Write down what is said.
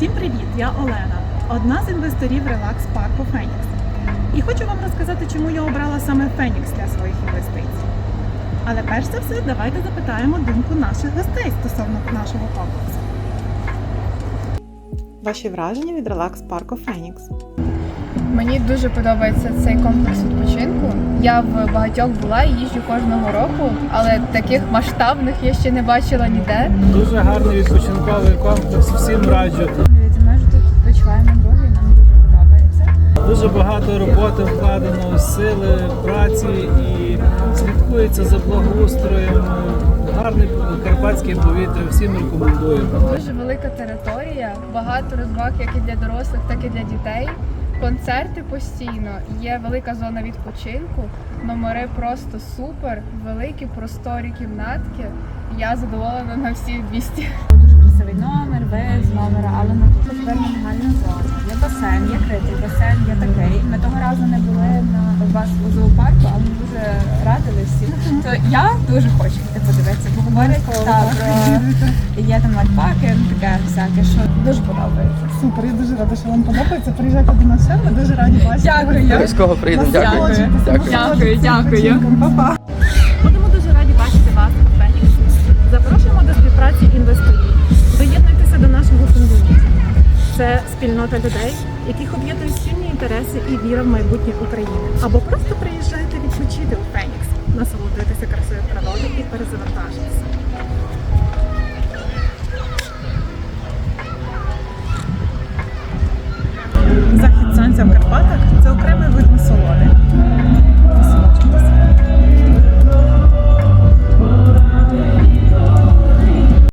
Всім привіт! Я Олена, одна з інвесторів релакс парку Фенікс. І хочу вам розказати, чому я обрала саме Фенікс для своїх інвестицій. Але перш за все, давайте запитаємо думку наших гостей стосовно нашого комплексу. Ваші враження від релакс парку Фенікс? Мені дуже подобається цей комплекс відпочинку. Я в багатьох була і їжджу кожного року, але таких масштабних я ще не бачила ніде. Дуже гарний відпочинковий комплекс, всім раджу. Дивіться, ми тут відпочиваємо друге, нам дуже подобається. Дуже багато роботи вкладено, сили, праці і слідкується за благоустроєм. Гарне карпатське повітря, всім рекомендую. Дуже велика територія, багато розваг як і для дорослих, так і для дітей. Концерти постійно, є велика зона відпочинку, номери просто супер, великі просторі кімнатки. Я задоволена на всі 200. Дуже красивий номер, вид з номера, але ми тут тепер нормальна зона. Є басейн, є критий басейн, є такий. Ми того разу не були на у вас у зоопарку, але ми дуже радили всі. То я дуже хочу йти подивитися, говорять про є там альпаки, ну, таке всяке, що дуже подобається. Супер, я дуже рада, що вам подобається. Приїжджайте до нас ще, ми дуже раді бачити. Дякую. Обов'язково приїдемо. Дякую. Дякую. Дякую, дякую. Па-па. Будемо дуже раді бачити вас у Фенікс. Запрошуємо до співпраці інвесторів. Доєднуйтеся до нашого ком'юніті. Це спільнота людей, яких об'єднують спільні інтереси і віра в майбутнє України. Або просто приїжджайте відпочити у Фенікс, насолоджуйтеся красою природи перезавантажитися. Захід сонця в Карпатах це окремий вид місолу.